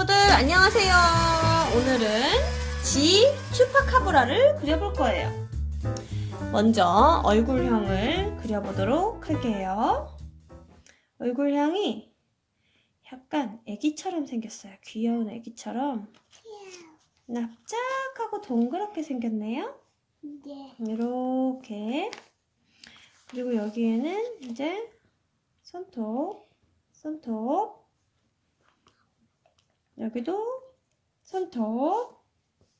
친구들 안녕하세요. 오늘은 지 슈퍼카브라를 그려볼 거예요. 먼저 얼굴형을 그려보도록 할게요. 얼굴형이 약간 애기처럼 생겼어요. 귀여운 애기처럼 납작하고 동그랗게 생겼네요. 네. 이렇게 그리고 여기에는 이제 손톱 손톱 여기도 손톱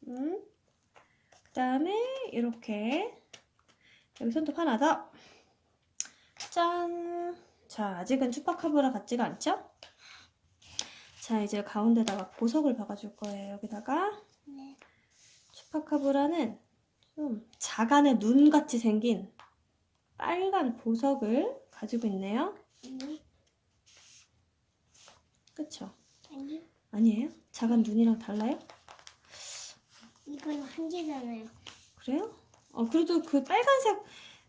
음. 그 다음에 이렇게 여기 손톱 하나 더 짠! 자 아직은 추파카브라 같지가 않죠? 자 이제 가운데다가 보석을 박아줄 거예요 여기다가 네. 추파카브라는 좀 자간의 눈같이 생긴 빨간 보석을 가지고 있네요. 아니, 그쵸? 아니, 아니에요? 자간 눈이랑 달라요? 이건 한 개잖아요. 그래요? 어, 그래도 그 빨간색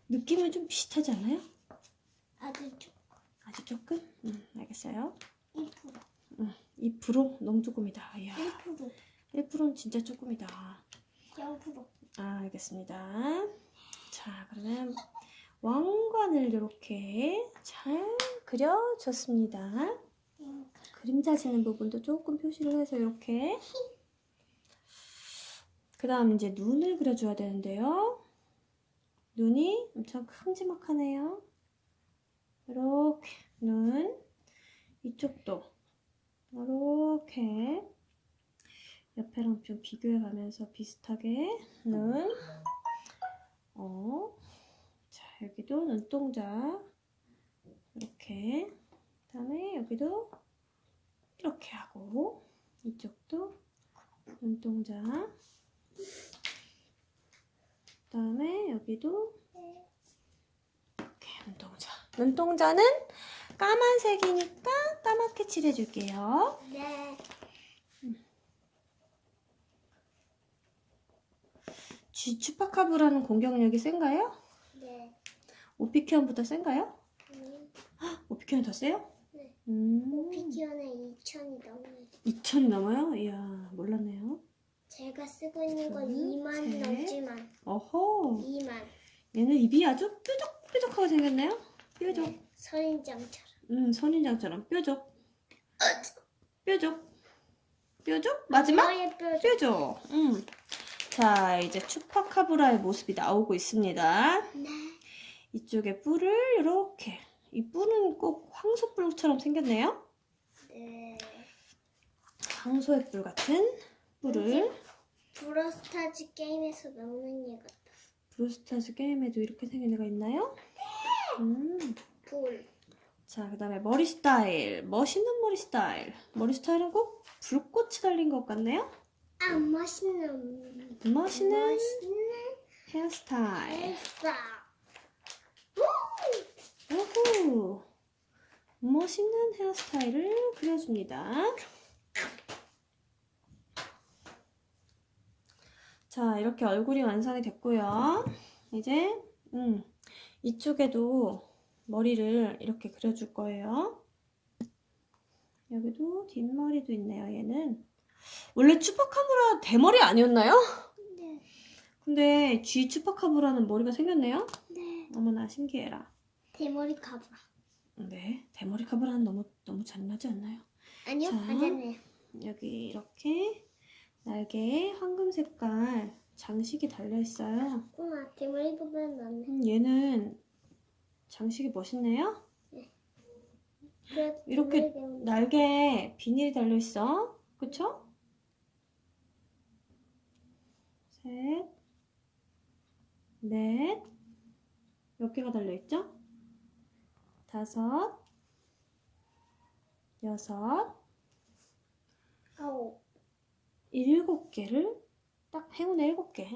느낌은 좀 비슷하지 않아요? 아주 조- 아주 조금? 음, 알겠어요. 1%. 음, 2% 너무 조금이다. 이야, 1%. 1%는 진짜 조금이다. 0%. 아, 알겠습니다. 자, 그러면 왕관을 이렇게 잘 그려줬습니다. 음, 그림자 지는 부분도 조금 표시를 해서 이렇게. 그 다음 이제 눈을 그려줘야 되는데요. 눈이 엄청 큼지막하네요. 이렇게 눈 이쪽도 이렇게 옆에랑 좀 비교해 가면서 비슷하게 눈 어. 자 여기도 눈동자 이렇게. 그 다음에 여기도 이렇게 하고 이쪽도 눈동자 그 다음에 여기도 이렇게 눈동자 눈동자는 까만색이니까 까맣게 칠해줄게요 네. 쥐 추파카브라는 공격력이 센가요? 네. 오피키언보다 센가요? 음, 오피키언이 더 세요? 네. 음, 피규어는 2천이 넘어요. 2천이 넘어요? 이야 몰랐네요 제가 쓰고 있는 건 둘, 2만 셋. 넘지만. 어허 2만. 얘는 입이 아주 뾰족뾰족하게 생겼네요 뾰족 네. 선인장처럼. 음, 선인장처럼 뾰족. 뾰족. 뾰족? 마지막? 너의 뼈. 뾰족. 음. 자, 이제 추파카브라의 모습이 나오고 있습니다. 네. 이쪽에 뿔을 이렇게. 이 뿔은 꼭 황소뿔처럼 생겼네요. 네. 황소의 뿔 같은 뿔을 브로스타즈 게임에서 나오는 얘 같다. 브루스타즈 게임에도 이렇게 생긴 애가 있나요? 음. 불. 자, 그 다음에 머리 스타일. 멋있는 머리 스타일. 머리 스타일은 꼭 불꽃이 달린 것 같네요. 아, 멋있는. 멋있는 멋있는 헤어스타일. 엘사. 오호! 멋있는 헤어스타일을 그려줍니다. 자, 이렇게 얼굴이 완성이 됐고요. 이제 음, 이쪽에도 머리를 이렇게 그려줄 거예요. 여기도 뒷머리도 있네요, 얘는. 원래 추파카브라 대머리 아니었나요? 네. 근데 G 추파카브라는 머리가 생겼네요. 네. 어머나 신기해라. 대머리 가브라. 네, 대머리 카브라는 너무 너무 잔인하지 않나요? 아니요, 자. 맞았네요. 여기 이렇게 날개에 황금 색깔 장식이 달려 있어요. 우와, 대머리보다는 낫네. 음, 얘는 장식이 멋있네요. 그래도 이렇게 대머리. 날개에 비닐이 달려 있어. 그쵸? 셋, 넷, 몇 개가 달려 있죠? 다섯, 여섯, 아홉. 일곱 개를 딱 행운의 일곱 개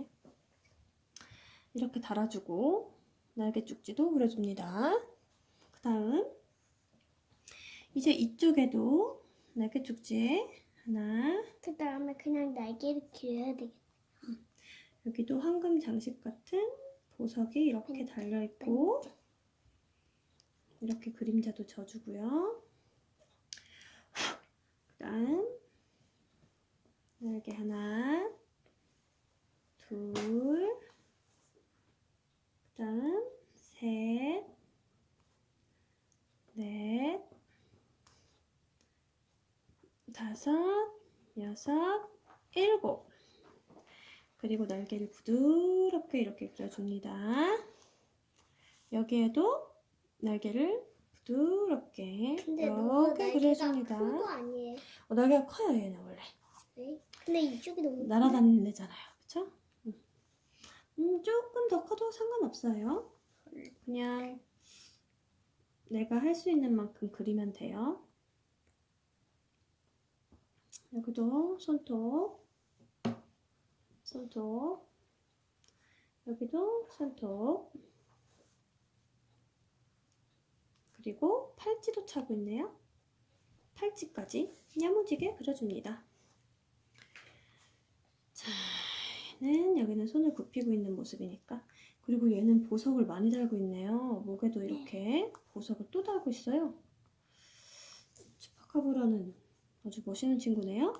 이렇게 달아주고 날개 쪽지도 그려줍니다. 그 다음 이제 이쪽에도 날개 쪽지에 하나 그 다음에 그냥 날개를 길어야 되겠다. 여기도 황금 장식 같은 보석이 이렇게 달려 있고 이렇게 그림자도 져주고요. 그 다음 날개 하나, 둘, 그다음 셋, 넷, 다섯, 여섯, 일곱. 그리고 날개를 부드럽게 이렇게 그려줍니다. 여기에도 날개를 부드럽게 근데 너무 이렇게 날개가 그려줍니다. 큰 거 아니에요? 어, 날개가 커요, 얘는 원래. 네. 근데 이쪽이 너무 날아다니는 애잖아요. 그쵸? 음. 음, 조금 더 커도 상관없어요. 그냥 내가 할 수 있는 만큼 그리면 돼요. 여기도 손톱, 손톱, 여기도 손톱, 그리고 팔찌도 차고 있네요. 팔찌까지 야무지게 그려줍니다. 자, 얘는 여기는 손을 굽히고 있는 모습이니까. 그리고 얘는 보석을 많이 달고 있네요. 목에도 이렇게 보석을 또 달고 있어요. 추파카브라는 아주 멋있는 친구네요.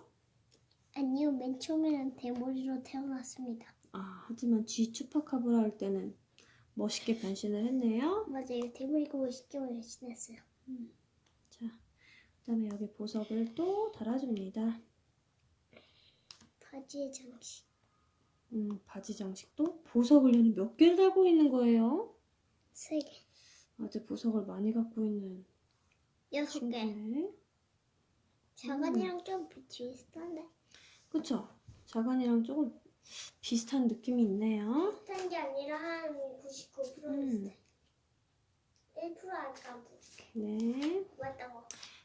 아니요 맨 처음에는 대머리로 태어났습니다. 아, 하지만 쥐 추파카브라 할 때는 멋있게 변신을 했네요. 맞아요 대머리가 멋있게 변신했어요. 자, 그 다음에 여기 보석을 또 달아줍니다. 바지의 장식. 음, 바지 장식도 보석을 얘는 몇 개를 달고 있는 거예요? 세 개. 아주 보석을 많이 갖고 있는 여섯 개. 친구네. 자간이랑 좀 비슷한데. 그쵸? 자간이랑 조금 비슷한 느낌이 있네요. 비슷한 게 아니라 한 99% 음. 비슷해. 1% 아까 네. 맞다고.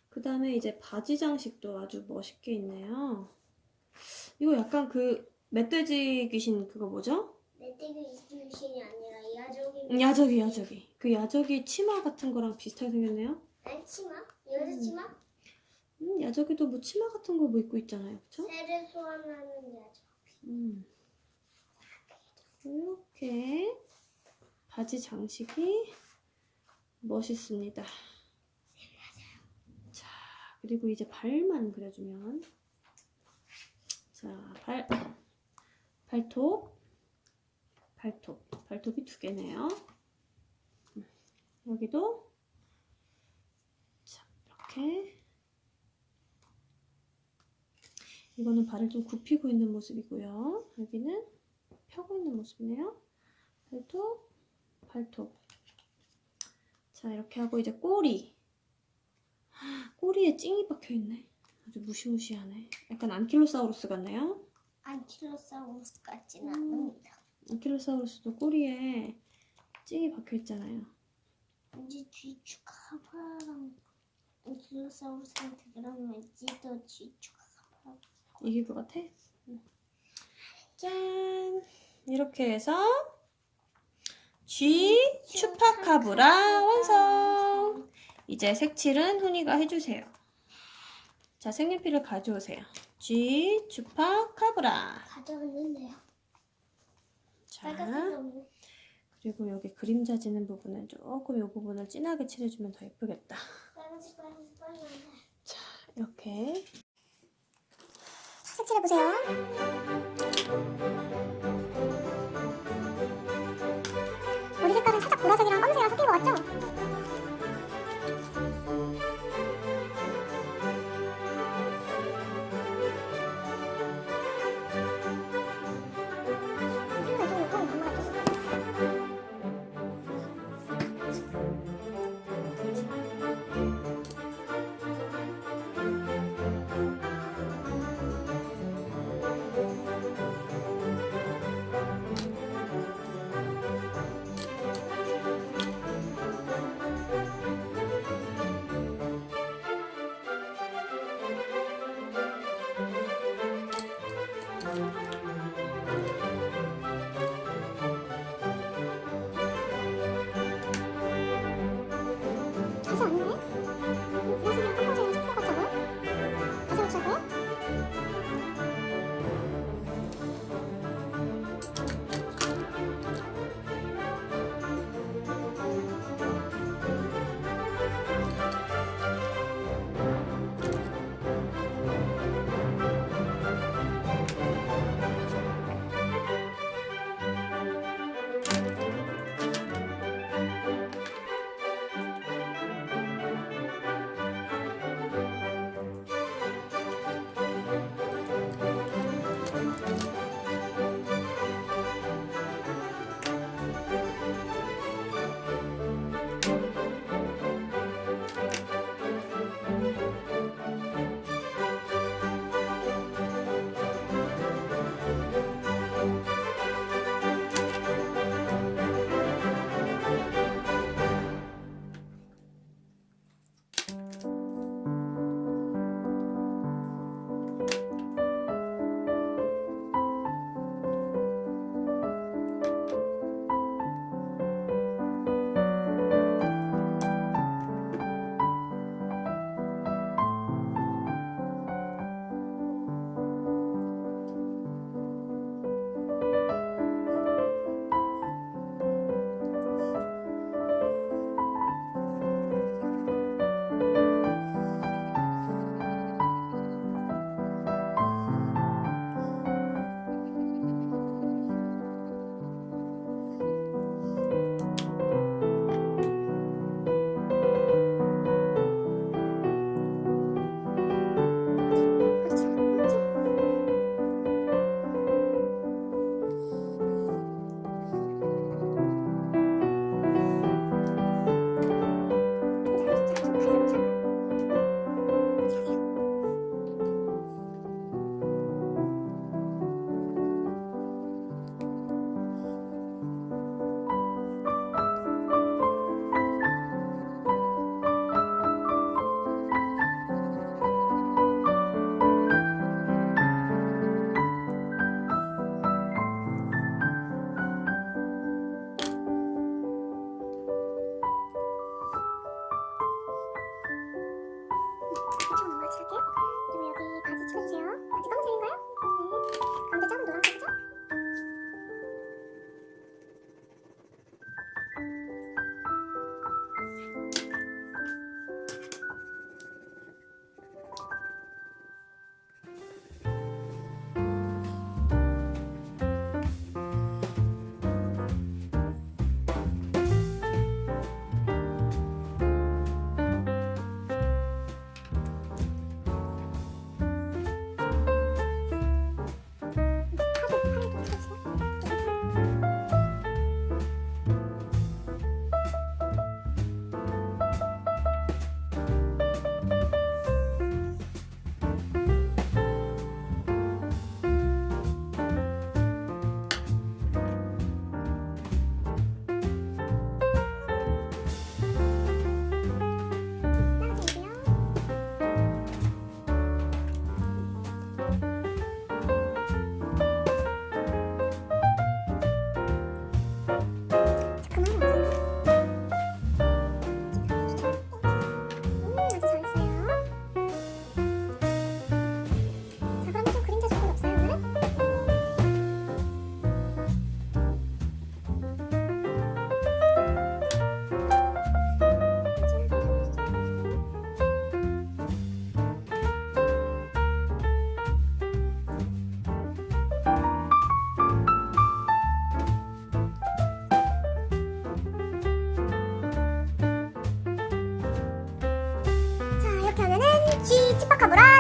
그 다음에 이제 바지 장식도 아주 멋있게 있네요. 이거 약간 그 멧돼지 귀신 그거 뭐죠? 내떼기 귀신이 아니라 야적이. 음, 야적이 야적이. 그 야적이 치마 같은 거랑 비슷하게 생겼네요. 난 치마? 여자 음. 치마? 음, 야적이도 뭐 치마 같은 거 뭐 입고 있잖아요. 그쵸? 새를 소환하는 야적. 음. 이렇게 바지 장식이 멋있습니다. 자, 그리고 이제 발만 그려주면 자, 발 발톱 발톱 발톱이 두 개네요. 음, 여기도 자, 이렇게 이거는 발을 좀 굽히고 있는 모습이고요. 여기는 펴고 있는 모습이네요. 발톱, 발톱. 자, 이렇게 하고 이제 꼬리. 꼬리에 찡이 박혀 있네. 아주 무시무시하네. 약간 안킬로사우루스 같네요. 안킬로사우루스 같지는 음. 않습니다. 안킬로사우루스도 꼬리에 찡이 박혀 있잖아요. 왠지 쥐추카바랑 안킬로사우루스한테 그러면 왠지 더 쥐추카바랑 이길 것 같아? 응. 짠! 이렇게 해서 G 추파카브라 완성! 이제 색칠은 훈이가 해주세요. 자, 색연필을 가져오세요. G 추파카브라. 가져왔는데요. 자. 그리고 여기 그림자 지는 부분은 조금 이 부분을 진하게 칠해주면 더 예쁘겠다. 빨간색 빨간색 빨간색. 이렇게 색칠해보세요.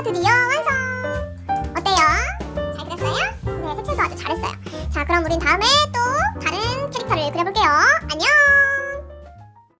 드디어 완성! 어때요? 잘 그렸어요? 네, 색칠도 아주 잘했어요. 자, 그럼 우린 다음에 또